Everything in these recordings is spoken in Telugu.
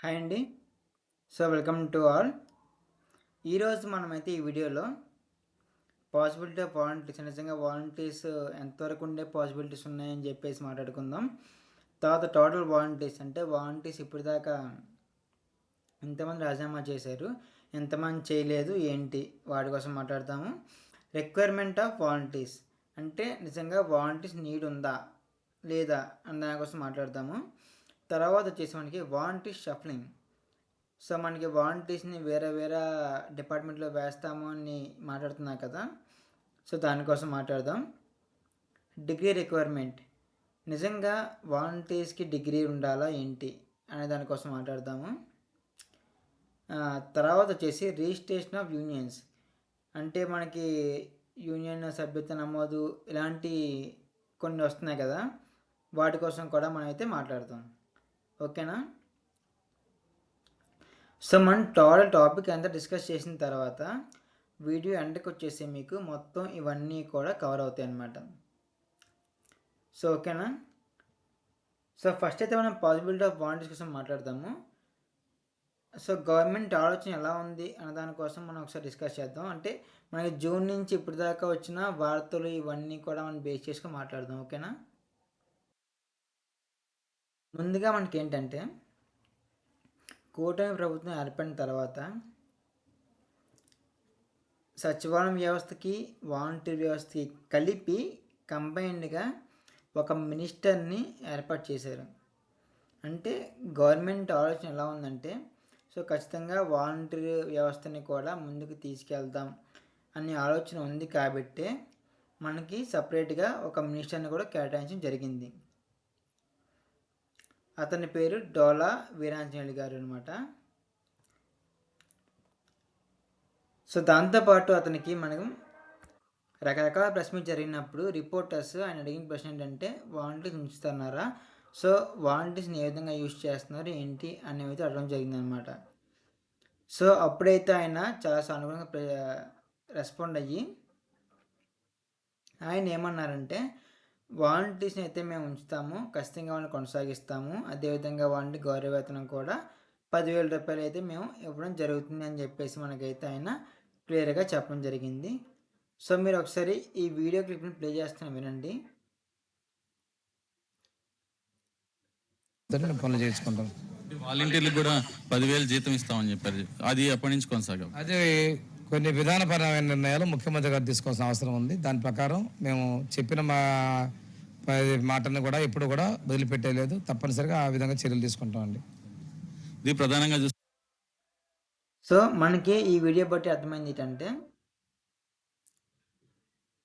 హాయ్ అండి. So welcome to all. ఈరోజు మనమైతే ఈ వీడియోలో పాసిబిలిటీ ఆఫ్ వాలంటీర్స్ నిజంగా వాలంటీర్స్ ఎంతవరకు ఉండే పాసిబిలిటీస్ ఉన్నాయని చెప్పేసి మాట్లాడుకుందాం. తర్వాత టోటల్ వాలంటీర్స్ అంటే వాలంటీర్స్ ఇప్పటిదాకా ఎంతమంది రాజీనామా చేశారు. ఎంతమంది చేయలేదు ఏంటి వాటి కోసం మాట్లాడతాము. రిక్వైర్మెంట్ ఆఫ్ వాలంటీర్స్ అంటే నిజంగా వాలంటీర్స్ నీడ్ ఉందా లేదా అని దానికోసం మాట్లాడతాము. తర్వాత వచ్చేసి మనకి వాలంటీర్ షఫ్లింగ్ సో మనకి వాలంటీర్స్ని వేరే వేరే డిపార్ట్మెంట్లో వేస్తాము అని మాట్లాడుతున్నారు కదా. సో దానికోసం మాట్లాడదాం. డిగ్రీ రిక్వైర్మెంట్ నిజంగా వాలంటీర్స్కి డిగ్రీ ఉండాలా ఏంటి అనే దానికోసం మాట్లాడదాము. తర్వాత వచ్చేసి రిజిస్ట్రేషన్ ఆఫ్ యూనియన్స్ అంటే మనకి యూనియన్ సభ్యత నమోదు ఇలాంటి కొన్ని వస్తున్నాయి కదా. వాటి కోసం కూడా మనం అయితే మాట్లాడతాం ఓకేనా? సో మనం టోటల్ టాపిక్ అంతా డిస్కస్ చేసిన తర్వాత వీడియో ఎండకు వచ్చేసి మీకు మొత్తం ఇవన్నీ కూడా కవర్ అవుతాయి అన్నమాట. సో ఓకేనా? సో ఫస్ట్ అయితే మనం పాసిబిలిటీ ఆఫ్ వాలంటీర్స్ కోసం మాట్లాడదాము. సో గవర్నమెంట్ ఆలోచన ఎలా ఉంది అన్న దానికోసం మనం ఒకసారి డిస్కస్ చేద్దాం. అంటే మనకి జూన్ నుంచి ఇప్పటిదాకా వచ్చిన వార్తలు ఇవన్నీ కూడా మనం బేస్ చేసుకొని మాట్లాడదాం. ఓకేనా? ముందుగా మనకి ఏంటంటే కూటమి ప్రభుత్వం ఏర్పడిన తర్వాత సచివాలయం వ్యవస్థకి వాలంటీర్ వ్యవస్థకి కలిపి కంబైన్డ్గా ఒక మినిస్టర్ని ఏర్పాటు చేశారు. అంటే గవర్నమెంట్ ఆలోచన ఎలా ఉందంటే సో ఖచ్చితంగా వాలంటీర్ వ్యవస్థని కూడా ముందుకు తీసుకెళ్దాం అనే ఆలోచన ఉంది కాబట్టే మనకి సపరేట్గా ఒక మినిస్టర్ని కూడా కేటాయించడం జరిగింది. అతని పేరు డోలా వీరాంజనేయులు గారు అనమాట సో దాంతోపాటు అతనికి మనం రకరకాల ప్రశ్నలు జరిగినప్పుడు రిపోర్టర్స్ ఆయన అడిగిన ప్రశ్న ఏంటంటే వాలంటీర్స్ ఉంచుతున్నారా? సో వాలంటీర్స్ని ఏ విధంగా యూజ్ చేస్తున్నారు ఏంటి అనేవి అడగడం జరిగిందనమాట సో అప్పుడైతే ఆయన చాలా సానుకూలంగా రెస్పాండ్ అయ్యి ఆయన ఏమన్నారంటే వాలంటీర్స్ని అయితే మేము ఉంచుతాము ఖచ్చితంగా వాళ్ళని కొనసాగిస్తాము. అదేవిధంగా వాలంటీ గౌరవ వేతనం కూడా పదివేల రూపాయలు అయితే మేము ఇవ్వడం జరుగుతుంది అని చెప్పేసి మనకైతే ఆయన క్లియర్గా చెప్పడం జరిగింది. సో మీరు ఒకసారి ఈ వీడియో క్లిప్ని ప్లే చేస్తాను వినండి. పనులు చేసుకుంటాం వాలంటీర్లకు కూడా పదివేలు జీతం ఇస్తామని చెప్పారు. అది ఎప్పటి నుంచి కొనసాగాం. అదే కొన్ని విధానపరమైన నిర్ణయాలు ముఖ్యమంత్రి గారు తీసుకోవాల్సిన అవసరం ఉంది. దాని ప్రకారం మేము చెప్పిన మా మాటను కూడా ఎప్పుడు కూడా వదిలిపెట్టలేదు తప్పనిసరిగా ఆ విధంగా చర్యలు తీసుకుంటామండి ఇది ప్రధానంగా సో మనకి ఈ వీడియో బట్టి అర్థమైంది ఏంటంటే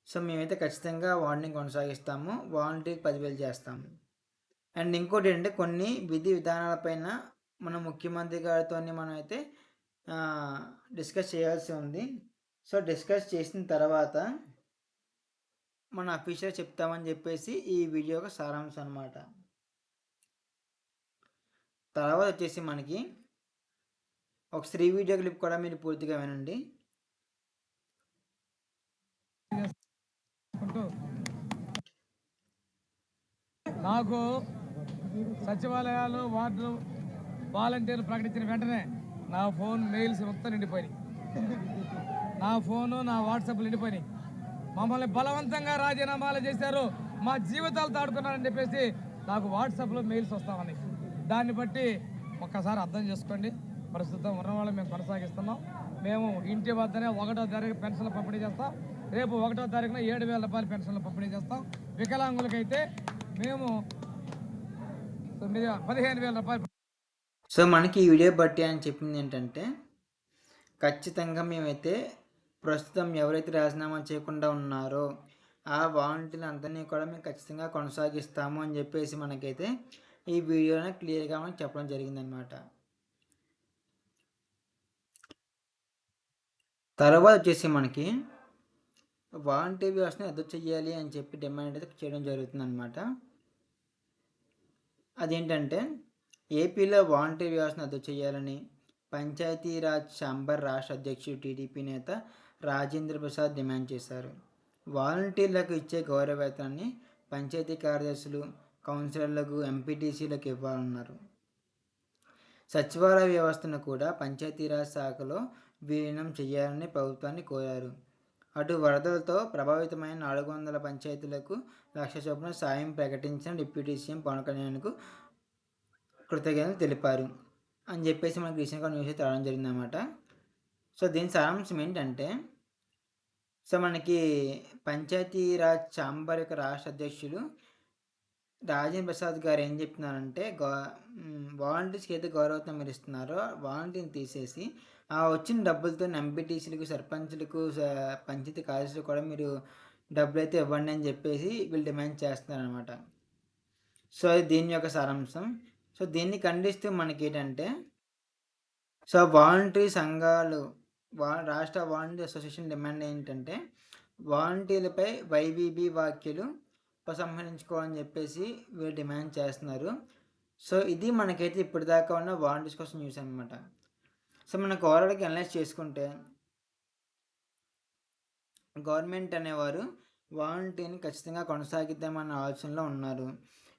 సో మేమైతే ఖచ్చితంగా వార్నింగ్ కొనసాగిస్తాము. వాలంటీర్ పదివేలు చేస్తాము. అండ్ ఇంకోటి ఏంటంటే కొన్ని విధి విధానాలపైన మన ముఖ్యమంత్రి గారితో మనం అయితే డిస్కస్ చేయాల్సి ఉంది. సో డిస్కస్ చేసిన తర్వాత మన అఫీషియల్ చెప్తామని చెప్పేసి ఈ వీడియో యొక్క సారాంశం అనమాట తర్వాత వచ్చేసి మనకి ఒక శ్రీ వీడియో క్లిప్ కూడా మీరు పూర్తిగా వినండి. నాకు సచివాలయాలు వార్డులు వాలంటీర్లు ప్రకటించిన వెంటనే నా ఫోన్ మెయిల్స్ మొత్తం నిండిపోయినాయి. నా ఫోను నా వాట్సాప్ నిండిపోయినాయి. మమ్మల్ని బలవంతంగా రాజీనామాలు చేశారు. మా జీవితాలు తాడుకున్నారని చెప్పేసి నాకు వాట్సాప్లో మెయిల్స్ వస్తామని. దాన్ని బట్టి ఒక్కసారి అర్థం చేసుకోండి. ప్రస్తుతం ఉన్న వాళ్ళు మేము కొనసాగిస్తున్నాం. మేము ఇంటి వద్దనే ఒకటో తారీఖు పెన్షన్లు పంపిణీ చేస్తాం. రేపు ఒకటో తారీఖున ఏడు వేల రూపాయలు పెన్షన్లు పంపిణీ చేస్తాం. వికలాంగులకైతే మేము తొమ్మిది పదిహేను వేల రూపాయలు సో మనకి ఈ వీడియో బట్టి అని చెప్పింది ఏంటంటే ఖచ్చితంగా మేమైతే ప్రస్తుతం ఎవరైతే రాజీనామా చేయకుండా ఉన్నారో ఆ వాలంటీర్లు అందరినీ కూడా మేము ఖచ్చితంగా కొనసాగిస్తాము అని చెప్పేసి మనకైతే ఈ వీడియోలో క్లియర్గా మనకు చెప్పడం జరిగిందనమాట తర్వాత వచ్చేసి మనకి వాలంటీర్ వ్యవస్థను ఎదురు చేయాలి అని చెప్పి డిమాండ్ అయితే చేయడం జరుగుతుంది అనమాట అదేంటంటే ఏపీలో వాలంటీర్ వ్యవస్థను రద్దు చేయాలని పంచాయతీరాజ్ ఛాంబర్ రాష్ట్ర అధ్యక్షుడు టీడీపీ నేత రాజేంద్ర ప్రసాద్ డిమాండ్ చేశారు. వాలంటీర్లకు ఇచ్చే గౌరవేతనాన్ని పంచాయతీ కార్యదర్శులు కౌన్సిలర్లకు ఎంపీటీసీలకు ఇవ్వాలన్నారు. సచివాలయ వ్యవస్థను కూడా పంచాయతీరాజ్ శాఖలో విలీనం చేయాలని ప్రభుత్వాన్ని కోరారు. అటు వరదలతో ప్రభావితమైన నాలుగు వందల పంచాయతీలకు లక్ష చొప్పున సాయం ప్రకటించిన డిప్యూటీ సీఎం పవన్ కళ్యాణ్కు కృతజ్ఞతలు తెలిపారు అని చెప్పేసి మనకి రీసెంట్గా న్యూస్ అయితే రావడం జరిగిందన్నమాట. సో దీని సారాంశం ఏంటంటే సో మనకి పంచాయతీరాజ్ ఛాంబర్ యొక్క రాష్ట్ర అధ్యక్షులు రాజేంద్ర ప్రసాద్ గారు ఏం చెప్తున్నారంటే గో వాలంటీర్స్కి అయితే గౌరవత్వం మీరు ఇస్తున్నారో వాలంటీర్ని తీసేసి ఆ వచ్చిన డబ్బులతో ఎంపీటీసీలకు సర్పంచ్లకు పంచాయతీ కార్యదర్శులకు కూడా మీరు డబ్బులు అయితే ఇవ్వండి అని చెప్పేసి వీళ్ళు డిమాండ్ చేస్తున్నారనమాట సో దీని యొక్క సారాంశం. సో దీన్ని ఖండిస్తూ మనకి ఏంటంటే సో వాలంటరీ సంఘాలు వా రాష్ట్ర వాలంటీర్ అసోసియేషన్ డిమాండ్ ఏంటంటే వాలంటీర్లపై వైవీబీ వ్యాఖ్యలు ఉపసంహరించుకోవాలని చెప్పేసి వీళ్ళు డిమాండ్ చేస్తున్నారు. సో ఇది మనకైతే ఇప్పటిదాకా ఉన్న వాలంటీర్స్ కోసం న్యూస్ అనమాట సో మనకు ఓవరాల్గా అనలైజ్ చేసుకుంటే గవర్నమెంట్ అనేవారు వాలంటీర్ని ఖచ్చితంగా కొనసాగిద్దామన్న ఆలోచనలో ఉన్నారు.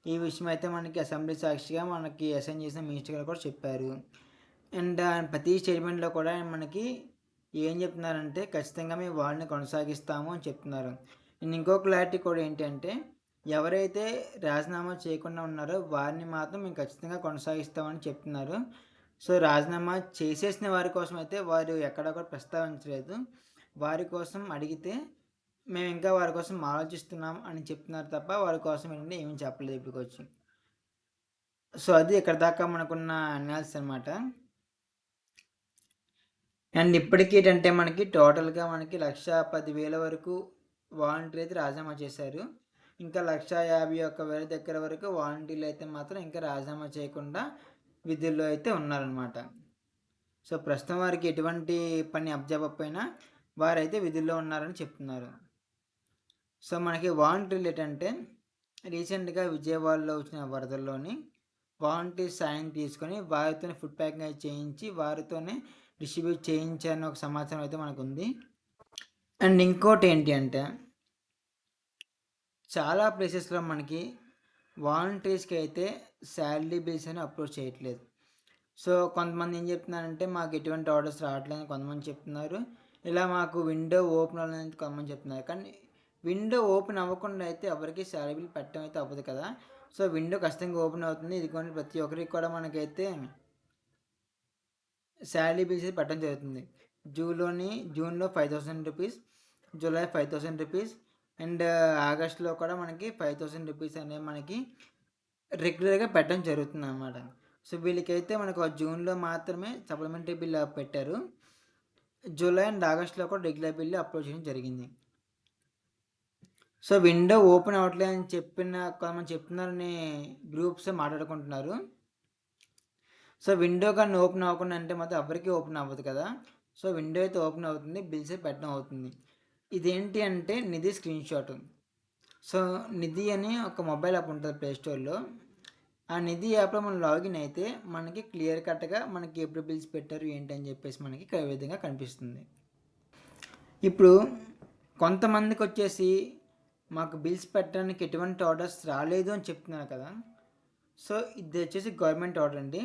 ఈ విషయం అయితే మనకి అసెంబ్లీ సాక్షిగా మనకి అసైన్ చేసిన మినిస్టర్ గారు కూడా చెప్పారు. అండ్ ప్రతి స్టేట్మెంట్లో కూడా మనకి ఏం చెప్తున్నారంటే ఖచ్చితంగా మేము వాళ్ళని కొనసాగిస్తాము అని చెప్తున్నారు. అండ్ ఇంకో క్లారిటీ కూడా ఏంటంటే ఎవరైతే రాజీనామా చేయకుండా ఉన్నారో వారిని మాత్రం మేము ఖచ్చితంగా కొనసాగిస్తామని చెప్తున్నారు. సో రాజీనామా చేసేసిన వారి కోసం అయితే వారు ఎక్కడ కూడా ప్రస్తావించలేదు. వారి కోసం అడిగితే మేము ఇంకా వారి కోసం ఆలోచిస్తున్నాం అని చెప్తున్నారు తప్ప వారి కోసం ఏంటంటే ఏమీ చెప్పలేదు ఇప్పటికొచ్చి సో అది ఇక్కడ దాకా మనకున్న అనాలిసిస్ అనమాట అండ్ ఇప్పటికీ ఏంటంటే మనకి టోటల్గా మనకి లక్ష పదివేల వరకు వాలంటీర్ అయితే రాజీనామా చేశారు. ఇంకా లక్ష యాభై ఒక్క వేల దగ్గర వరకు వాలంటీర్లు అయితే మాత్రం ఇంకా రాజీనామా చేయకుండా విధుల్లో అయితే ఉన్నారనమాట సో ప్రస్తుతం వారికి ఎటువంటి పని అప్పచెప్పకపోయినా వారైతే విధుల్లో ఉన్నారని చెప్తున్నారు. సో మనకి వాలెంట్ రిలేట్ అంటే రీసెంట్గా విజయవాడలో వచ్చిన వరదల్లోని వాలంటీర్ సాయం తీసుకొని వారితోనే ఫుడ్ ప్యాకింగ్ అయితే చేయించి వారితోనే డిస్ట్రిబ్యూట్ చేయించారని ఒక సమాచారం అయితే మనకు ఉంది అండ్ ఇంకోటి ఏంటి అంటే చాలా ప్లేసెస్లో మనకి వాలంటీర్స్కి అయితే శాలరీ బిల్స్ అని అప్రోచ్ చేయట్లేదు. సో కొంతమంది ఏం చెప్తున్నారంటే మాకు ఎటువంటి ఆర్డర్స్ రావట్లేదు కొంతమంది చెప్తున్నారు. ఇలా మాకు విండో ఓపెన్ అవ్వాలని కొంతమంది చెప్తున్నారు. కానీ విండో ఓపెన్ అవ్వకుండా అయితే ఎవరికి శాలరీ బిల్ పెట్టడం అయితే అవ్వదు కదా. సో విండో ఖచ్చితంగా ఓపెన్ అవుతుంది. ఇది కొన్ని ప్రతి ఒక్కరికి కూడా మనకైతే శాలరీ బిల్స్ పెట్టడం జరుగుతుంది. జూలోని జూన్లో five thousand rupees July five thousand rupees and ఆగస్ట్లో కూడా మనకి ఫైవ్ థౌసండ్ రూపీస్ అనేవి మనకి రెగ్యులర్గా పెట్టడం జరుగుతుంది అన్నమాట సో వీళ్ళకైతే మనకు జూన్లో మాత్రమే సప్లిమెంటరీ బిల్ పెట్టారు. జూలై అండ్ ఆగస్ట్లో కూడా రెగ్యులర్ బిల్ అప్లోడ్ చేయడం జరిగింది. సో విండో ఓపెన్ అవ్వట్లేదు అని చెప్పిన కొంతమంది చెప్తున్నారని గ్రూప్స్ మాట్లాడుకుంటున్నారు. సో విండో కానీ ఓపెన్ అవ్వకుండా అంటే మాత్రం ఎవరికి ఓపెన్ అవ్వదు కదా. సో విండో అయితే ఓపెన్ అవుతుంది బిల్స్ పెట్టడం అవుతుంది. ఇదేంటి అంటే Nidhi screen shot. So Nidhi అని ఒక మొబైల్ యాప్ ఉంటుంది ప్లే స్టోర్లో. ఆ నిధి యాప్లో మనం లాగిన్ అయితే మనకి క్లియర్ కట్గా మనకి ఎప్పుడు బిల్స్ పెట్టారు ఏంటి అని చెప్పేసి మనకి విధంగా కనిపిస్తుంది. ఇప్పుడు కొంతమందికి వచ్చేసి మాకు బిల్స్ పెట్టడానికి ఎటువంటి ఆర్డర్స్ రాలేదు అని చెప్తున్నారు కదా. సో ఇది వచ్చేసి గవర్నమెంట్ ఆర్డర్ అండి.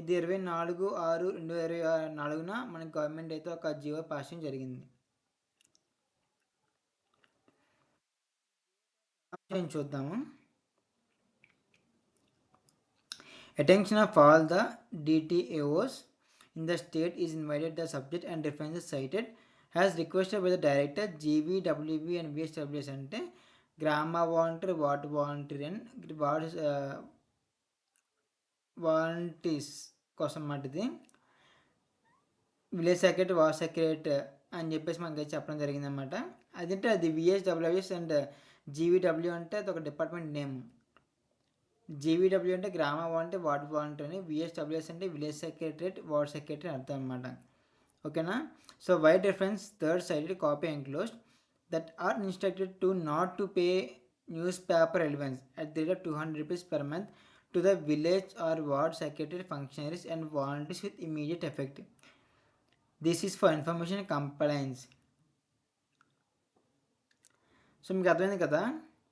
ఇది ఇరవై నాలుగు ఆరు రెండు వేల ఇరవై నాలుగున మనకి గవర్నమెంట్ అయితే ఒక జియో పాస్ చేయడం జరిగింది చూద్దాము. చూద్దాము of all the DTAOs in the state is invited the subject and and cited has requested by the director GV WB and VSWS అంటే గ్రామ volunteer ward volunteer and ward volunteers కోసం మాటిది విలేజ్ సెక్రటరీ వార్డ్ సెక్రటరీ అని చెప్పేసి మనకి చెప్పడం జరిగిందనమాట అదంటే అది విఎస్డబ్ల్యూఎస్ అండ్ జీవీడబ్ల్యూ అంటే అది ఒక డిపార్ట్మెంట్ నేమ్. జీవీడబ్ల్యూ అంటే గ్రామ వాలంటీర్ వార్డ్ వాలంటీర్ అని విఎస్డబ్ల్యూఎస్ అంటే విలేజ్ సెక్రటరేట్ వార్డ్ సెక్రటరీ అర్థం అనమాట ఓకేనా so vide reference third cited copy enclosed that are instructed to not to pay newspaper allowance at the rate of two hundred rupees per month to the village or ward secretary functionaries and volunteers with immediate effect this is for information compliance so మీకు అర్థమైంది కదా?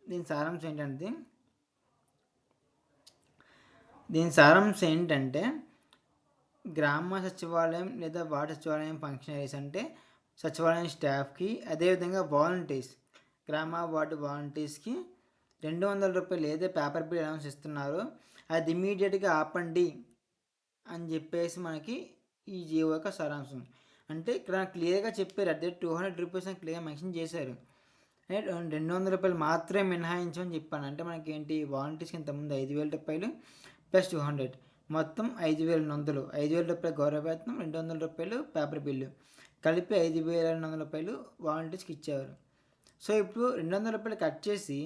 దీని సారాంశం ఏంటంటే దీని సారాంశం ఏంటంటే గ్రామ సచివాలయం లేదా వార్డు సచివాలయం ఫంక్షనరీస్ అంటే సచివాలయం స్టాఫ్కి అదేవిధంగా వాలంటీర్స్ గ్రామ వార్డు వాలంటీర్స్కి రెండు వందల రూపాయలు ఏదో పేపర్ బిల్ అనౌన్స్ ఇస్తున్నారో అది ఇమీడియట్గా ఆపండి అని చెప్పేసి మనకి ఈ జియో యొక్క సారాంశం. అంటే ఇక్కడ క్లియర్గా చెప్పారు. అదే టూ హండ్రెడ్ రూపీస్ అని క్లియర్గా మెన్షన్ చేశారు. రెండు వందల రూపాయలు మాత్రమే మినహాయించమని చెప్పాను. అంటే మనకి ఏంటి వాలంటీర్స్కి ఇంతకుముందు ఐదు వేల రూపాయలు ప్లస్ టూ హండ్రెడ్ మొత్తం ఐదు వేల వందలు. ఐదు వేల రూపాయలు గౌరవ వేతనం రెండు వందల రూపాయలు పేపర్ బిల్లు. కలిపి ఐదు వేల రెండు వందల రూపాయలు వాలంటీర్స్కి ఇచ్చేవారు. సో ఇప్పుడు రెండు వందల రూపాయలు కట్ చేసి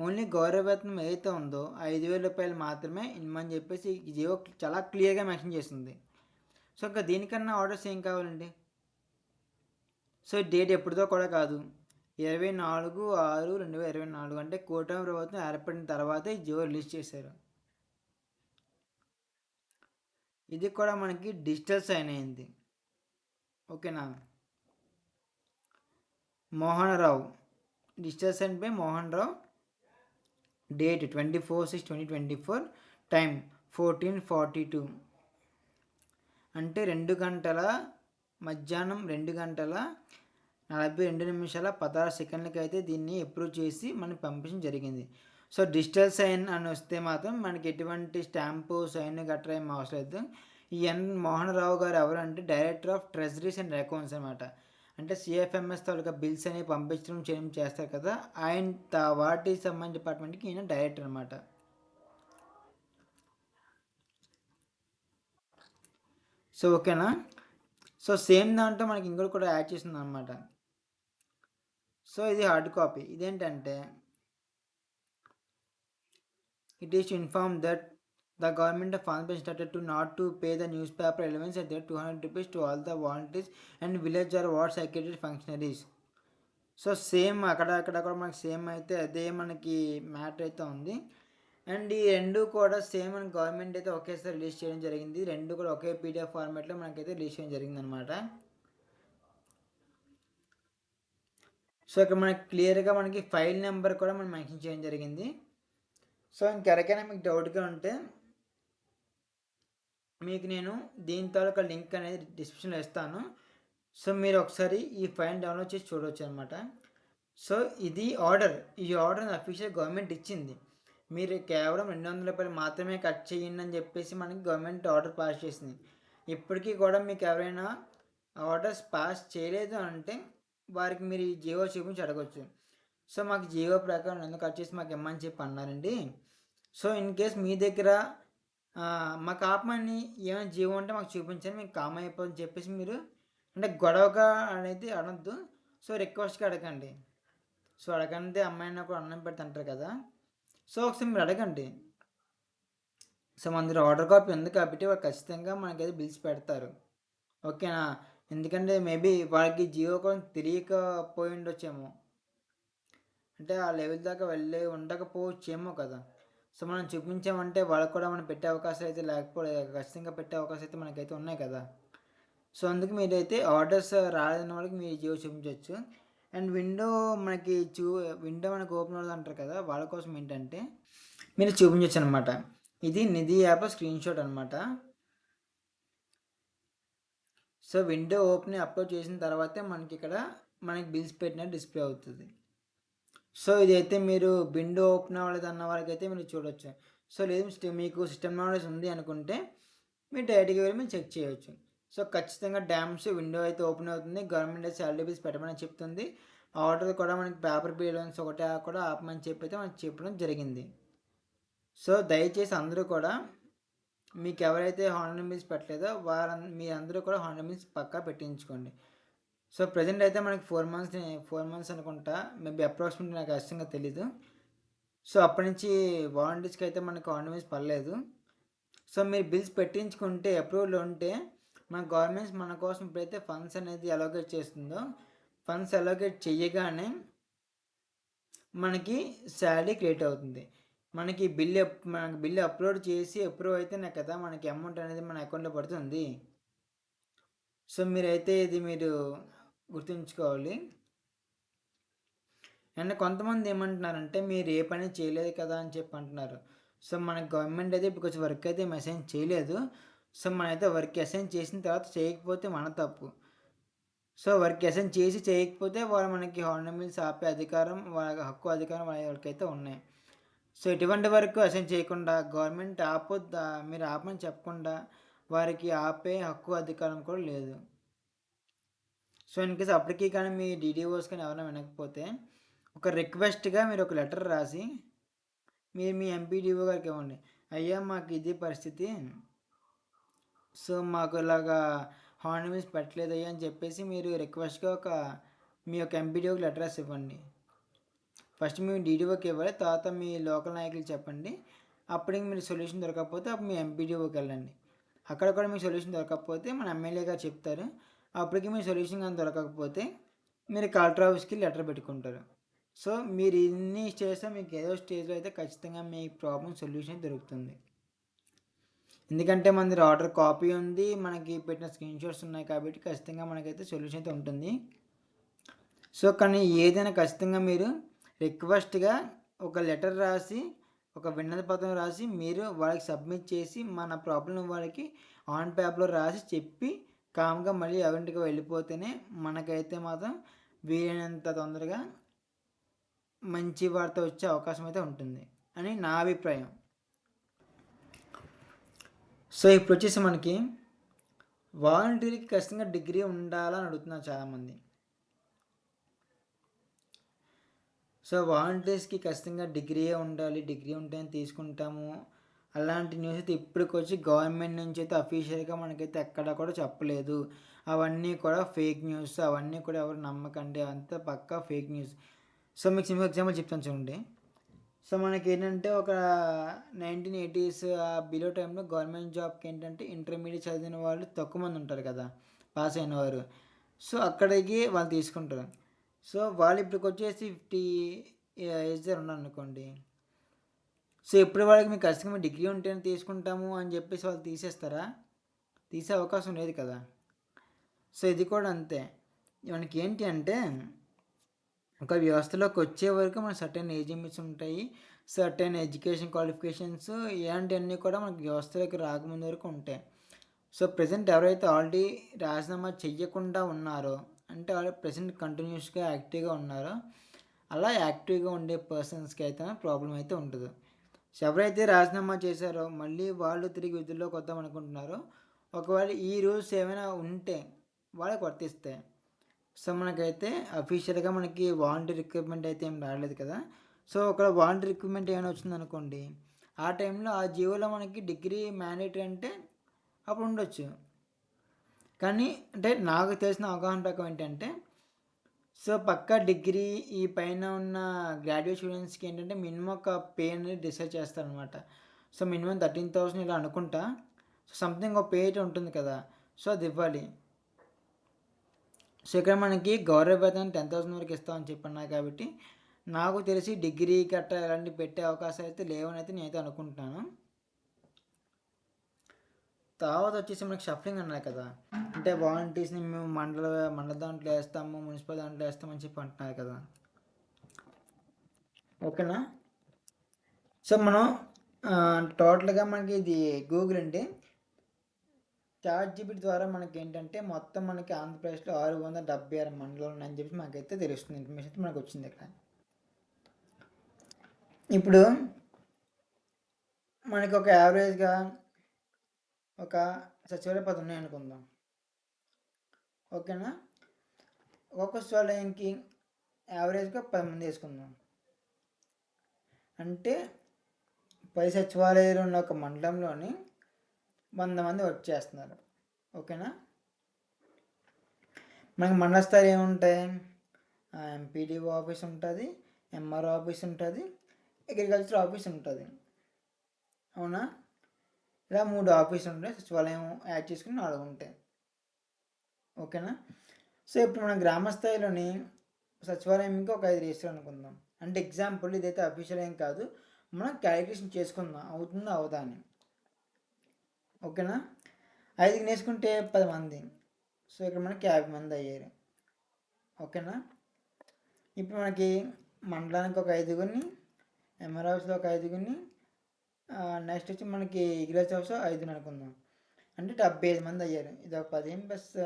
ఓన్లీ గౌరవ వేతనం ఏదైతే ఉందో ఐదు వేల రూపాయలు మాత్రమే ఇమ్మని చెప్పేసి ఈ జియో చాలా క్లియర్గా మెన్షన్ చేస్తుంది సో ఇంకా దీనికన్నా ఆర్డర్స్ ఏం కావాలండి? సో డేట్ ఎప్పుడుదో కూడా కాదు. ఇరవై నాలుగు ఆరు రెండు వేల ఇరవై నాలుగు అంటే కూటమి ప్రభుత్వం ఏర్పడిన తర్వాత ఈ జియో రిలీజ్ చేశారు. ఇది కూడా మనకి డిజిటల్ సైన్ అయింది. ఓకేనా? Mohan Rao digital sign by Mohan Rao date twenty four six twenty twenty four time fourteen forty two. అంటే రెండు గంటల మధ్యాహ్నం రెండు గంటల నలభై రెండు నిమిషాల పదహారు సెకండ్లకి అయితే దీన్ని అప్రూవ్ చేసి మనకి పంపించడం జరిగింది. సో డిజిటల్ సైన్ అని వస్తే మాత్రం మనకి ఎటువంటి స్టాంపు సైన్ గట్రా ఏం అవసరం లేదు. ఈ ఎన్ మోహన్ రావు గారు ఎవరంటే director of treasuries and accounts అనమాట అంటే సిఎఫ్ఎంఎస్ తాలూకా బిల్స్ అనేవి పంపించడం చేయడం చేస్తారు కదా. ఆయన వాటికి సంబంధించిన డిపార్ట్మెంట్కి ఈయన డైరెక్టర్ అనమాట సో ఓకేనా? సో సేమ్ దాంట్లో మనకి ఇంకోటి కూడా యాడ్ చేసింది అనమాట సో ఇది హార్డ్ కాపీ. ఇదేంటంటే it is inform that the government of Andhra Pradesh started to not to pay the newspaper allowance at that two hundred rupees to all the volunteers and village or ward secretary functionaries so same అక్కడ అక్కడ కూడా మనకి సేమ్ అయితే అదే మనకి మ్యాటర్ అయితే ఉంది. అండ్ ఈ రెండు కూడా సేమ్ అని గవర్నమెంట్ అయితే ఒకేసారి రిలీజ్ చేయడం జరిగింది. రెండు కూడా ఒకే పీడిఎఫ్ ఫార్మాట్లో మనకైతే రిలీజ్ చేయడం జరిగింది అనమాట సో ఇక్కడ మనకి క్లియర్గా మనకి ఫైల్ నెంబర్ కూడా మనం మెన్షన్ చేయడం జరిగింది. సో ఇంకెవరికైనా మీకు డౌట్గా ఉంటే మీకు నేను దీని తాలూకా లింక్ అనేది డిస్క్రిప్షన్లో ఇస్తాను. సో మీరు ఒకసారి ఈ ఫైల్ డౌన్లోడ్ చేసి చూడవచ్చు అనమాట సో ఇది ఆర్డర్. ఈ ఆర్డర్ అఫీషియల్ గవర్నమెంట్ ఇచ్చింది. మీరు కేవలం రెండు వందల రూపాయలు మాత్రమే కట్ చేయండి అని చెప్పేసి మనకి గవర్నమెంట్ ఆర్డర్ పాస్ చేసింది. ఇప్పటికీ కూడా మీకు ఎవరైనా ఆర్డర్స్ పాస్ చేయలేదు అంటే వారికి మీరు ఈ జియో చూపించి అడగవచ్చు సో మాకు జియో ప్రకారం ఎందుకు కట్ చేసి మాకు ఇమ్మని చెప్పి అన్నారండి. సో ఇన్ కేస్ మీ దగ్గర మాకు ఆపమని ఏమైనా జియో ఉంటే మాకు చూపించండి మీకు కామ్ అయిపోదని చెప్పేసి మీరు అంటే గొడవగా అనేది అనొద్దు. సో రిక్వెస్ట్గా అడగండి. సో అడగండి అమ్మాయినా కూడా అన్నం పెడుతుంటారు కదా. సో ఒకసారి మీరు అడగండి. సో మన ఆర్డర్ కాపీ ఉంది కాబట్టి వాళ్ళు ఖచ్చితంగా మనకైతే బిల్స్ పెడతారు. ఓకేనా? ఎందుకంటే మేబీ వాళ్ళకి జియో కూడా తెలియకపోయి ఉండొచ్చేమో. అంటే ఆ లెవెల్ దాకా వెళ్ళే ఉండకపోవచ్చేమో కదా. సో మనం చూపించామంటే వాళ్ళకు కూడా మనం పెట్టే అవకాశాలు అయితే లేకపోలేదు ఖచ్చితంగా పెట్టే అవకాశాలు అయితే మనకైతే ఉన్నాయి కదా. సో అందుకు మీరైతే ఆర్డర్స్ రాలేని వాళ్ళకి మీరు జియో చూపించవచ్చు అండ్ విండో మనకి చూ విండో మనకి ఓపెన్ వాళ్ళు అంటారు కదా వాళ్ళ కోసం ఏంటంటే మీరు చూపించవచ్చు అనమాట ఇది నిధి యాప్ స్క్రీన్ షాట్ అనమాట సో విండో ఓపెన్ అప్లోడ్ చేసిన తర్వాతే మనకి ఇక్కడ మనకి బిల్స్ పెట్టిన డిస్ప్లే అవుతుంది. సో ఇదైతే మీరు విండో ఓపెన్ అవ్వలేదు అన్న వాళ్ళకైతే మీరు చూడొచ్చు. సో లేదు మీకు సిస్టమ్ నాలెడ్జ్ ఉంది అనుకుంటే మీరు డైరెక్ట్గా వెళ్ళి మీరు చెక్ చేయొచ్చు. సో ఖచ్చితంగా డ్యామ్స్ విండో అయితే ఓపెన్ అవుతుంది. గవర్నమెంట్ శాలరీ బిల్స్ పెట్టమని చెప్తుంది. ఆర్డర్ కూడా మనకి పేపర్ బిల్స్ ఒకటి కూడా ఆపమని చెప్పి అయితే మనకి చెప్పడం జరిగింది. సో దయచేసి అందరూ కూడా మీకు ఎవరైతే హాండ్రెడ్ బిల్స్ పెట్టలేదో వారు మీ అందరూ కూడా హండ్రెడ్ బిల్స్ పక్కా పెట్టించుకోండి. సో ప్రజెంట్ అయితే మనకి ఫోర్ మంత్స్ ఫోర్ మంత్స్ అనుకుంటా. మేబీ అప్రాక్సిమేట్ నాకు ఖచ్చితంగా తెలీదు. సో అప్పటి నుంచి వాలంటీర్స్కి అయితే మనకు హండ్రెడ్ పర్లేదు సో మీరు బిల్స్ పెట్టించుకుంటే అప్రూవల్ ఉంటే మన గవర్నమెంట్ మన కోసం ఇప్పుడైతే ఫండ్స్ అనేది అలోకేట్ చేస్తుందో ఫండ్స్ అలోకేట్ చేయగానే మనకి శాలరీ క్రియేట్ అవుతుంది. మనకి బిల్ మనకి బిల్ అప్లోడ్ చేసి అప్రూవ్ అయితేనే కదా మనకి అమౌంట్ అనేది మన అకౌంట్లో పడుతుంది. సో మీరైతే ఇది మీరు గుర్తుంచుకోవాలి. అండ్ కొంతమంది ఏమంటున్నారంటే మీరు ఏ పని చేయలేదు కదా అని చెప్పి అంటున్నారు. సో మన గవర్నమెంట్ అయితే ఇప్పుడు కొంచెం వర్క్ అయితే అసైన్ చేయలేదు. సో మనమైతే వర్క్ అసైన్ చేసిన తర్వాత చేయకపోతే మన తప్పు. సో వర్క్ అసైన్ చేసి చేయకపోతే వాళ్ళు మనకి హార్నమిల్స్ ఆపే అధికారం వాళ్ళ హక్కు అధికారం వాళ్ళకైతే ఉన్నాయి. సో ఎటువంటి వరకు అసైన్ చేయకుండా గవర్నమెంట్ ఆపొద్దా? మీరు ఆపమని చెప్పకుండా వారికి ఆపే హక్కు అధికారం కూడా లేదు. సో ఇన్ కేసు అప్పటికీ కానీ మీ డీడీఓస్ కానీ ఎవరైనా వినకపోతే ఒక రిక్వెస్ట్గా మీరు ఒక లెటర్ రాసి మీరు మీ ఎంపీడీఓ గారికి ఇవ్వండి. అయ్యా మాకు ఇది పరిస్థితి. సో మాకు ఇలాగా హార్నమిల్స్ పెట్టలేదు అయ్యా అని చెప్పేసి మీరు రిక్వెస్ట్గా ఒక మీ యొక్క ఎంపీడీఓకి లెటర్ రాసి ఇవ్వండి. ఫస్ట్ మీ డీడీఓకి ఇవ్వాలి తర్వాత మీ లోకల్ నాయకులు చెప్పండి. అప్పటికి మీరు సొల్యూషన్ దొరకకపోతే అప్పుడు మీ ఎంపీడీఓకి వెళ్ళండి. అక్కడ కూడా మీకు సొల్యూషన్ దొరకకపోతే మన ఎమ్మెల్యే గారు చెప్తారు. అప్పటికి మీ సొల్యూషన్ కానీ దొరకకపోతే మీరు కలెక్టర్ ఆఫీస్కి లెటర్ పెట్టుకుంటారు. సో మీరు ఇన్ని చేస్తే మీకు ఏదో స్టేజ్లో అయితే ఖచ్చితంగా మీ ప్రాబ్లం సొల్యూషన్ దొరుకుతుంది. ఎందుకంటే మన ఆర్డర్ కాపీ ఉంది మనకి పెట్టిన స్క్రీన్ షాట్స్ ఉన్నాయి కాబట్టి ఖచ్చితంగా మనకైతే సొల్యూషన్ అయితే ఉంటుంది. సో కానీ ఏదైనా ఖచ్చితంగా మీరు రిక్వెస్ట్గా ఒక లెటర్ రాసి ఒక విన్నతి పత్రం రాసి మీరు వాళ్ళకి సబ్మిట్ చేసి మన ప్రాబ్లం వాళ్ళకి ఆన్ పేపర్లో రాసి చెప్పి కామ్గా మళ్ళీ ఎవరింటికి వెళ్ళిపోతేనే మనకైతే మాత్రం వీలైనంత తొందరగా మంచి వార్త వచ్చే అవకాశం అయితే ఉంటుంది అని నా అభిప్రాయం. సో ఇప్పుడు వచ్చేసి మనకి వాలంటీర్కి ఖచ్చితంగా డిగ్రీ ఉండాలని అడుగుతున్నారు చాలామంది. సో వాలంటీర్స్కి ఖచ్చితంగా డిగ్రీయే ఉండాలి డిగ్రీ ఉంటేనే తీసుకుంటాము అలాంటి న్యూస్ అయితే ఇప్పటికొచ్చి గవర్నమెంట్ నుంచి అయితే అఫీషియల్గా మనకైతే ఎక్కడ కూడా చెప్పలేదు. అవన్నీ కూడా ఫేక్ న్యూస్ అవన్నీ కూడా ఎవరు నమ్మకండి. అంతా పక్కా ఫేక్ న్యూస్ సో మీకు సింపుల్ ఎగ్జాంపుల్ చెప్తాను చూడండి. సో మనకి ఏంటంటే ఒక నైన్టీన్ ఎయిటీస్ బిలో టైంలో గవర్నమెంట్ జాబ్కి ఏంటంటే ఇంటర్మీడియట్ చదివిన వాళ్ళు తక్కువ మంది ఉంటారు కదా పాస్ అయిన వారు. సో అక్కడికి వాళ్ళు తీసుకుంటారు. సో వాళ్ళు ఇప్పటికి వచ్చేసి ఫిఫ్టీ ఏజ్ ఉన్నారు అనుకోండి సో ఎప్పుడు వాళ్ళకి మీకు ఖచ్చితంగా మీ డిగ్రీ ఉంటేనే తీసుకుంటాము అని చెప్పేసి వాళ్ళు తీసేస్తారా? తీసే అవకాశం లేదు కదా. సో ఇది కూడా అంతే. మనకి ఏంటి అంటే ఒక వ్యవస్థలోకి వచ్చే వరకు మన సర్టెన్ ఏజ్ లిమిట్స్ ఉంటాయి. సర్టెన్ ఎడ్యుకేషన్ క్వాలిఫికేషన్స్ ఇలాంటివన్నీ కూడా మనకి వ్యవస్థలోకి రాకముందు వరకు ఉంటాయి. సో ప్రజెంట్ ఎవరైతే ఆల్రెడీ రాజీనామా చెయ్యకుండా ఉన్నారో అంటే వాళ్ళు ప్రజెంట్ కంటిన్యూస్గా యాక్టివ్గా ఉన్నారో అలా యాక్టివ్గా ఉండే పర్సన్స్కి అయితే ప్రాబ్లం అయితే ఉండదు. ఎవరైతే రాజీనామా చేశారో మళ్ళీ వాళ్ళు తిరిగి విధుల్లోకి వద్దాం అనుకుంటున్నారో ఒకవేళ ఈ రూల్స్ ఏమైనా ఉంటే వాళ్ళకి వర్తిస్తాయి సో మనకైతే అఫీషియల్గా మనకి వాలంటీర్ రిక్రూట్మెంట్ అయితే ఏం రాలేదు కదా. సో ఒక వాలంటీర్ రిక్రూట్మెంట్ ఏమైనా వచ్చింది అనుకోండి ఆ టైంలో ఆ జీవోలో మనకి డిగ్రీ మ్యాండేటరీ అంటే అప్పుడు ఉండొచ్చు. కానీ అంటే నాకు తెలిసిన అవగాహన ప్రకారం ఏంటంటే సో పక్కా డిగ్రీ ఈ పైన ఉన్న గ్రాడ్యుయేట్ స్టూడెంట్స్కి ఏంటంటే మినిమం ఒక పే అనేది డిసైడ్ చేస్తారనమాట సో మినిమం థర్టీన్ థౌసండ్ ఇలా అనుకుంటా. సో సంథింగ్ ఒక పే అయితే ఉంటుంది కదా. సో అది ఇవ్వాలి. సో ఇక్కడ మనకి గౌరవ వేతనం టెన్ థౌసండ్ వరకు ఇస్తామని చెప్పన్నా కాబట్టి నాకు తెలిసి డిగ్రీ గట్రా ఇలాంటివి పెట్టే అవకాశాలు అయితే లేవని అయితే నేనైతే అనుకుంటున్నాను. తర్వాత వచ్చేసి మనకి షఫలింగ్ అన్నారు కదా. అంటే వాలంటీర్స్ని మేము మండల మండల దాంట్లో వేస్తాము మున్సిపల్ దాంట్లో వేస్తామని చెప్పి అంటున్నారు కదా. ఓకేనా? సో మనం టోటల్గా మనకి ఇది గూగుల్ అండి. చాట్ జీబీటీ ద్వారా మనకి ఏంటంటే మొత్తం మనకి ఆంధ్రప్రదేశ్లో ఆరు వందల డెబ్బై ఆరు మండలాలు ఉన్నాయని చెప్పి మనకైతే తెలుస్తుంది. ఇన్ఫర్మేషన్ అయితే మనకు వచ్చింది ఇక్కడ. ఇప్పుడు మనకి ఒక యావరేజ్గా ఒక సచివాలయ పది ఉన్నాయి అనుకుందాం ఓకేనా? ఒక్కొక్క సచివాలయానికి యావరేజ్గా పది మంది వేసుకుందాం. అంటే పది సచివాలయాలు ఉన్న ఒక మండలంలోని వంద మంది వర్క్ చేస్తున్నారు. ఓకేనా? మనకి మండల స్థాయి ఏముంటాయి? ఎంపీడీఓ ఆఫీస్ ఉంటుంది ఎంఆర్ఓ ఆఫీస్ ఉంటుంది అగ్రికల్చర్ ఆఫీస్ ఉంటుంది. అవునా? ఇలా మూడు ఆఫీసులు ఉంటాయి. సచివాలయం యాడ్ చేసుకుని నాలుగు ఉంటాయి. ఓకేనా? సో ఇప్పుడు మన గ్రామ స్థాయిలోని సచివాలయం ఇంకా ఒక ఐదు రిజిస్టర్ అనుకుందాం. అంటే ఎగ్జాంపుల్ ఇదైతే అఫీషియల్ ఏం కాదు. మనం క్యాలిక్యులేషన్ చేసుకుందాం. అవుతుందా? అవుదా అని. ఓకేనా? ఐదుకి నేర్చుకుంటే పది మంది. సో ఇక్కడ మనకి యాభై మంది అయ్యారు. ఓకేనా? ఇప్పుడు మనకి మండలానికి ఒక ఐదుగురిని ఎంఆర్ ఆఫీస్లో ఒక ఐదుగురిని నెక్స్ట్ వచ్చి మనకి ఈగ్లెస్ హౌస్ ఐదు అనుకుందాం. అంటే డెబ్బై ఐదు మంది అయ్యారు. ఇది ఒక పదిహేను ప్లస్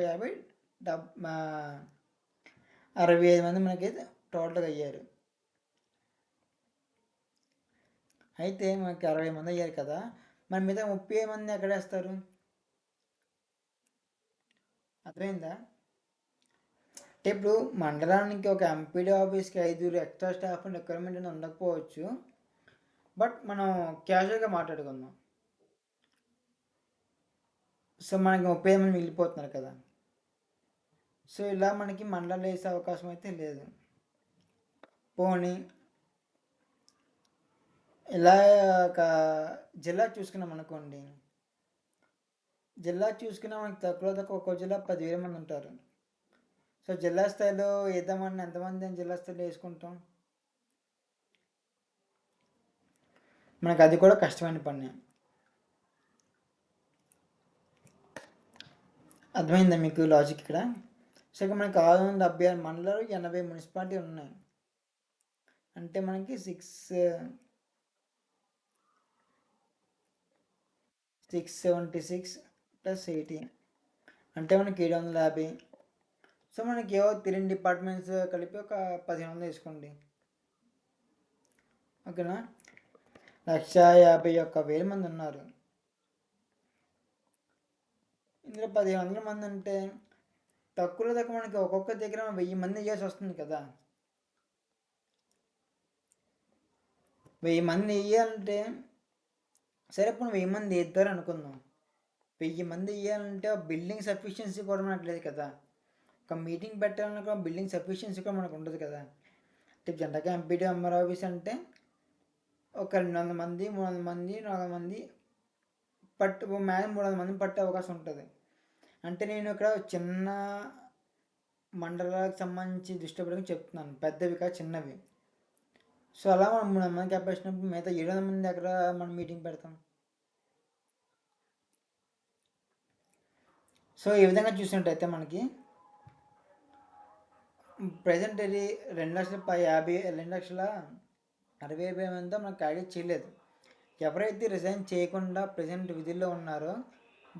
యాభై డబ్ అరవై ఐదు మంది మనకి టోటల్గా అయ్యారు. అయితే మనకి అరవై మంది అయ్యారు కదా. మన మీద ముప్పై మంది ఎక్కడేస్తారు అర్థమైందా? అంటే ఇప్పుడు మండలానికి ఒక ఎంపీడీ ఆఫీస్కి ఐదుగురు ఎక్స్ట్రా స్టాఫ్ రిక్వైర్మెంట్ అని ఉండకపోవచ్చు. బట్ మనం క్యాజువల్గా మాట్లాడుకుందాం. సో మనకి ముప్పై మంది మిగిలిపోతున్నారు కదా. సో ఇలా మనకి మండలాలు వేసే అవకాశం అయితే లేదు. పోనీ ఇలా ఒక జిల్లా చూసుకున్నాం అనుకోండి. జిల్లా చూసుకున్నా మనకి తక్కువ తక్కువ ఒక్కో జిల్లా పదివేల మంది ఉంటారు. సో జిల్లా స్థాయిలో వేద్దామని ఎంతమంది అని జిల్లా స్థాయిలో వేసుకుంటాం? మనకు అది కూడా కష్టమైన పని. అర్థమైందా మీకు లాజిక్ ఇక్కడ? సో ఇక్కడ మనకి ఆరు వందల డెబ్బై ఆరు మండలాలు ఎనభై మున్సిపాలిటీ ఉన్నాయి. అంటే మనకి six six seventy six plus eighty అంటే మనకి ఏడు వందల యాభై. సో మనకి ఏవో తిరిగి డిపార్ట్మెంట్స్ కలిపి ఒక పదిహేను వందలు వేసుకోండి. ఓకేనా? లక్ష యాభై ఒక్క వేల మంది ఉన్నారు. ఇందులో పదిహేను వందల మంది అంటే తక్కువలో తక్కువ మనకి ఒక్కొక్క దగ్గర వెయ్యి మంది వేయాల్సి వస్తుంది కదా. వెయ్యి మంది వేయాలంటే సరే ఇప్పుడు వెయ్యి మంది వేద్దారు అనుకుందాం. వెయ్యి మంది వేయాలంటే బిల్డింగ్ సఫిషియన్సీ కూడా మనకు లేదు కదా. ఒక మీటింగ్ పెట్టాలన్నా బిల్డింగ్ సఫిషియన్సీ కూడా మనకు ఉండదు కదా. అంటే జనరల్గా ఎంపీటీ ఎంఆర్ ఆఫీస్ అంటే ఒక రెండు వందల మంది మూడు వందల మంది నాలుగు వందల మంది పట్టు మ్యాక్సిమం మూడు వందల మంది పట్టే అవకాశం ఉంటుంది. అంటే నేను ఇక్కడ చిన్న మండలాలకు సంబంధించి దృష్టి పెట్టుకుని చెప్తున్నాను. పెద్దవి కాదు చిన్నవి. సో అలా మనం మూడు వందల మంది కెపాసిటీ మిగతా ఏడు వందల మంది ఎక్కడ మనం మీటింగ్ పెడతాం? సో ఈ విధంగా చూసినట్టయితే మనకి ప్రజెంట్ ఇది రెండు లక్షల యాభై రెండు లక్షల అరవై వేల మందితో మనకు క్యాడెట్ చేయలేదు. ఎవరైతే రిజైన్ చేయకుండా ప్రజెంట్ విధుల్లో ఉన్నారో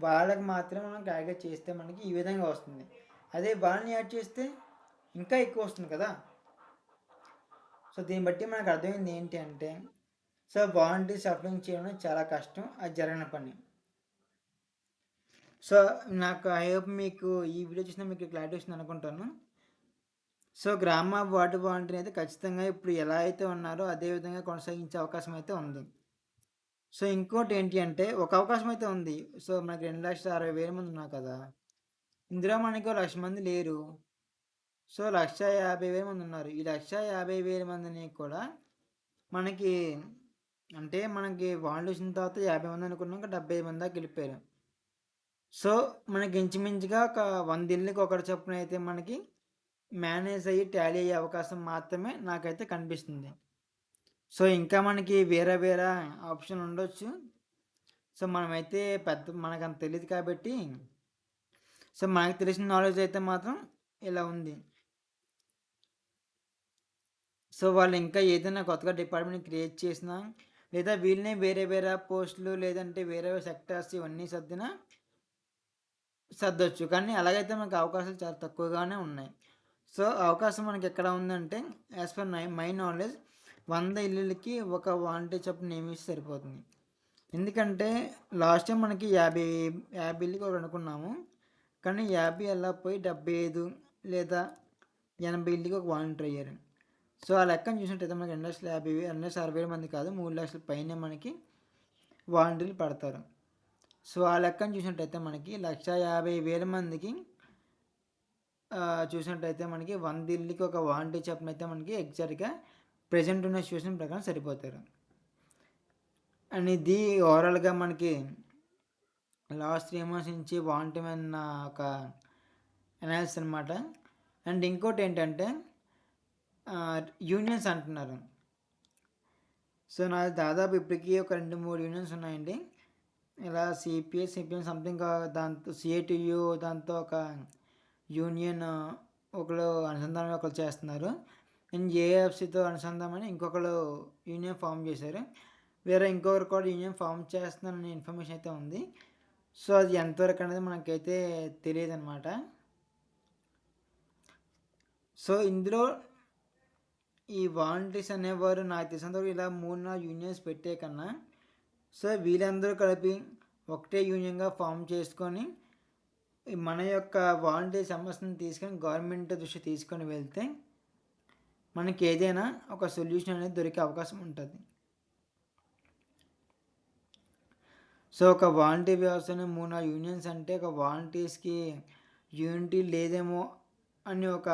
వాళ్ళకి మాత్రమే మనం క్యాడెట్ చేస్తే మనకి ఈ విధంగా వస్తుంది. అదే వాళ్ళని యాడ్ చేస్తే ఇంకా ఎక్కువ వస్తుంది కదా. సో దీన్ని బట్టి మనకు అర్థమైంది ఏంటి అంటే సో వాలంటీర్స్ అప్లై చేయడం చాలా కష్టం అది జరగని పని. సో నాకు ఐ హోప్ మీకు ఈ వీడియో చూసినా మీకు క్లారిటీ వస్తుంది అనుకుంటాను. సో గ్రామ వాటర్ వాలంటీర్ అయితే ఖచ్చితంగా ఇప్పుడు ఎలా అయితే ఉన్నారో అదే విధంగా కొనసాగించే అవకాశం అయితే ఉంది. సో ఇంకోటి ఏంటి అంటే ఒక అవకాశం అయితే ఉంది. సో మనకి రెండు లక్షల అరవై వేల మంది ఉన్నారు కదా. ఇందులో మనకి లక్ష మంది లేరు. సో లక్ష యాభై వేల మంది ఉన్నారు. ఈ లక్ష యాభై వేల మందిని కూడా మనకి అంటే మనకి వాళ్ళు వచ్చిన తర్వాత యాభై మంది అనుకున్నాక డెబ్బై మంది దాకా వెళ్ళిపోయారు సో మనకి ఇంచుమించుగా ఒక వంద ఇళ్ళకి ఒకటి చొప్పున అయితే మనకి మేనేజ్ అయ్యి టాలీ అయ్యే అవకాశం మాత్రమే నాకైతే కనిపిస్తుంది. సో ఇంకా మనకి వేరే వేరే ఆప్షన్ ఉండొచ్చు. సో మనమైతే పెద్ద మనకు అంత తెలియదు కాబట్టి సో మనకు తెలిసిన నాలెడ్జ్ అయితే మాత్రం ఇలా ఉంది. సో వాళ్ళు ఇంకా ఏదైనా కొత్తగా డిపార్ట్మెంట్ క్రియేట్ చేసినా లేదా వీళ్ళనే వేరే వేరే పోస్టులు లేదంటే వేరే సెక్టర్స్ ఇవన్నీ సర్దినా సర్దొచ్చు. కానీ అలాగైతే మనకు అవకాశాలు చాలా తక్కువగానే ఉన్నాయి. సో అవకాశం మనకి ఎక్కడ ఉందంటే as per my my knowledge వంద ఇల్లులకి ఒక వాంటే చొప్పున నియమిస్తే సరిపోతుంది. ఎందుకంటే లాస్ట్ టైం మనకి యాభై యాభై ఇల్లుకి ఒకటి అనుకున్నాము. కానీ యాభై అలా పోయి డెబ్బై ఐదు లేదా ఎనభై ఇల్లుకి ఒక వాలంటీర్ అయ్యారు. సో ఆ లెక్కను చూసినట్టయితే మనకి రెండు లక్షల యాభై వే- రెండు లక్షల అరవై వేల మంది కాదు మూడు లక్షల పైనే మనకి వాలంటీర్లు పడతారు. సో ఆ లెక్కను చూసినట్టయితే మనకి లక్ష యాభై వేల మందికి చూసినట్టయితే మనకి వంద ఇల్లుకి ఒక వాలంటీర్ చెప్పిన అయితే మనకి ఎగ్జాక్ట్గా ప్రజెంట్ ఉన్న సిచ్యువేషన్ ప్రకారం సరిపోతారు. అండ్ ఇది ఓవరాల్గా మనకి లాస్ట్ త్రీ మంత్స్ నుంచి వాలంటీర్ ఒక అనాలిసిస్ అనమాట అండ్ ఇంకోటి ఏంటంటే యూనియన్స్ అంటున్నారు. సో నా దాదాపు ఇప్పటికీ ఒక రెండు మూడు యూనియన్స్ ఉన్నాయండి. ఇలా సిపిఎస్ సిపిఎం సంథింగ్ దాంతో సిఐటియు దాంతో ఒక యూనియన్ ఒకరు అనుసంధానం ఒకరు చేస్తున్నారు. అండ్ ఏఎఫ్సితో అనుసంధానం అని ఇంకొకరు యూనియన్ ఫామ్ చేశారు. వేరే ఇంకొకరు కూడా యూనియన్ ఫామ్ చేస్తున్నారనే ఇన్ఫర్మేషన్ అయితే ఉంది. సో అది ఎంతవరకు అనేది మనకైతే తెలియదు అనమాట సో ఇందులో ఈ వాలంటీర్స్ అనేవారు నాకు తెలిసినంతవరకు ఇలా మూడు నాలుగు యూనియన్స్ పెట్టే కన్నా సో వీళ్ళందరూ కలిపి ఒకటే యూనియన్గా ఫామ్ చేసుకొని మన యొక్క వాలంటీర్ సమస్యను తీసుకొని గవర్నమెంట్ దృష్టి తీసుకొని వెళ్తే మనకి ఏదైనా ఒక సొల్యూషన్ అనేది దొరికే అవకాశం ఉంటుంది. సో ఒక వాలంటీర్ వ్యవస్థను మూడు నాలుగు యూనియన్స్ అంటే ఒక వాలంటీర్స్కి యూనిటీ లేదేమో అని ఒక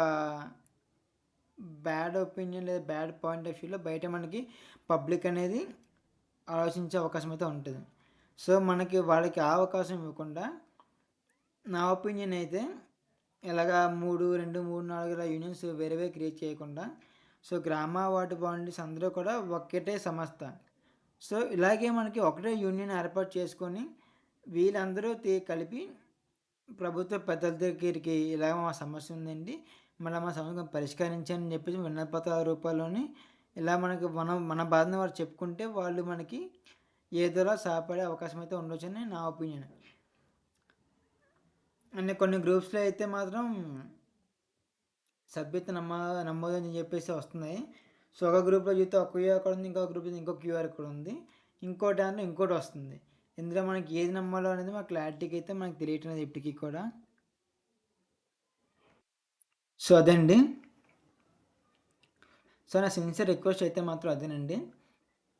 బ్యాడ్ ఒపీనియన్ లేదా బ్యాడ్ పాయింట్ ఆఫ్ వ్యూలో బయట మనకి పబ్లిక్ అనేది ఆలోచించే అవకాశం అయితే ఉంటుంది. సో మనకి వాళ్ళకి ఆ అవకాశం ఇవ్వకుండా నా ఒపీనియన్ అయితే ఇలాగా మూడు రెండు మూడు నాలుగు ఇలా యూనియన్స్ వేరే వేరే క్రియేట్ చేయకుండా సో గ్రామ వార్డు బాండీస్ అందరూ కూడా ఒక్కటే సంస్థ. సో ఇలాగే మనకి ఒకటే యూనియన్ ఏర్పాటు చేసుకొని వీళ్ళందరూ తీ- కలిపి ప్రభుత్వ పెద్దల దగ్గరికి ఇలా మా సమస్య ఉందండి మళ్ళీ మా సమస్య పరిష్కరించని చెప్పేసి విన్నపత రూపంలోని ఇలా మనకి మనం మన బాధను వారు చెప్పుకుంటే వాళ్ళు మనకి ఏదోలా సహాయపడే అవకాశం అయితే ఉండొచ్చని నా ఒపీనియన్. అండ్ కొన్ని గ్రూప్స్లో అయితే మాత్రం సభ్యత నమ్మ నమోదు అని చెప్పేసి వస్తున్నాయి. సో ఒక గ్రూప్లో చూస్తే ఒక క్యూఆర్ కోడ్ ఉంది ఇంకో గ్రూప్ ఇంకో క్యూఆర్ కోడ్ ఉంది. ఇంకో దాంట్లో ఇంకోటి వస్తుంది. ఇందులో మనకి ఏది నమ్మాలో అనేది మాకు క్లారిటీకి అయితే మనకు తెలియట్లేదు ఇప్పటికీ కూడా. సో అదండి. సో నా సిన్సియర్ రిక్వెస్ట్ అయితే మాత్రం అదేనండి.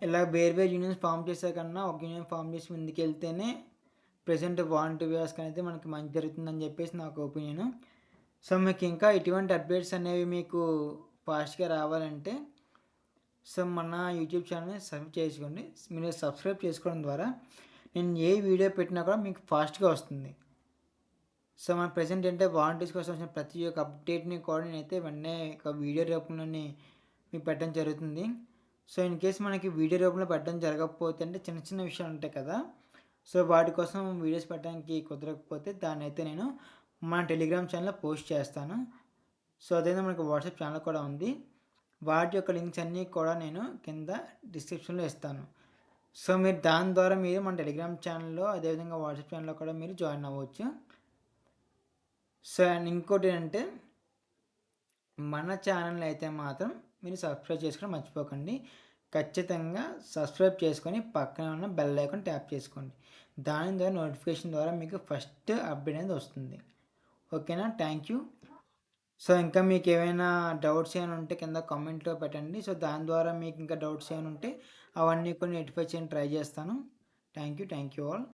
ఇలా వేరు వేరు యూనియన్స్ ఫామ్ చేసే కన్నా ఒక యూనియన్ ఫామ్ చేసి ముందుకు వెళ్తేనే ప్రజెంట్ వాలంటీర్ వ్యవస్థ అనేది మనకి మంచి జరుగుతుందని చెప్పేసి నాకు ఒపీనియన్ సో మీకు ఇంకా ఇటువంటి అప్డేట్స్ అనేవి మీకు ఫాస్ట్గా రావాలంటే సో మన యూట్యూబ్ ఛానల్ని సబ్స్క్రైబ్ చేసుకోండి. మీరు సబ్స్క్రైబ్ చేసుకోవడం ద్వారా నేను ఏ వీడియో పెట్టినా కూడా మీకు ఫాస్ట్గా వస్తుంది. సో మన ప్రజెంట్ అంటే వాలంటీర్స్ కోసం వచ్చిన ప్రతి ఒక్క అప్డేట్ని కూడా నేనైతే వెంటనే ఒక వీడియో రూపంలోని మీకు పెట్టడం జరుగుతుంది. సో ఇన్ కేస్ మనకి వీడియో రూపంలో పెట్టడం జరగకపోతే అంటే చిన్న చిన్న విషయాలు ఉంటాయి కదా సో వాటి కోసం వీడియోస్ పెట్టడానికి కుదరకపోతే దాన్ని అయితే నేను మన టెలిగ్రామ్ ఛానల్లో పోస్ట్ చేస్తాను. సో అదైతే మనకు వాట్సాప్ ఛానల్ కూడా ఉంది. వాటి యొక్క లింక్స్ అన్నీ కూడా నేను కింద డిస్క్రిప్షన్లో ఇస్తాను. సో మీరు దాని ద్వారా మీరు మన టెలిగ్రామ్ ఛానల్లో అదేవిధంగా వాట్సాప్ ఛానల్లో కూడా మీరు జాయిన్ అవ్వచ్చు. సో అండ్ ఇంకోటి ఏంటంటే మన ఛానల్ అయితే మాత్రం మీరు సబ్స్క్రైబ్ చేసుకోవడం మర్చిపోకండి. ఖచ్చితంగా సబ్స్క్రైబ్ చేసుకొని పక్కన ఉన్న బెల్ ఐకాన్ ట్యాప్ చేసుకోండి. దాని ద్వారా నోటిఫికేషన్ ద్వారా మీకు ఫస్ట్ అప్డేట్ అనేది వస్తుంది. ఓకేనా? థ్యాంక్ యూ సో ఇంకా మీకు ఏమైనా డౌట్స్ ఏమైనా ఉంటే కింద కామెంట్లో పెట్టండి. సో దాని ద్వారా మీకు ఇంకా డౌట్స్ ఏమైనా ఉంటే అవన్నీ కూడా నోటిఫై చేయడానికి ట్రై చేస్తాను. Thank you thank you all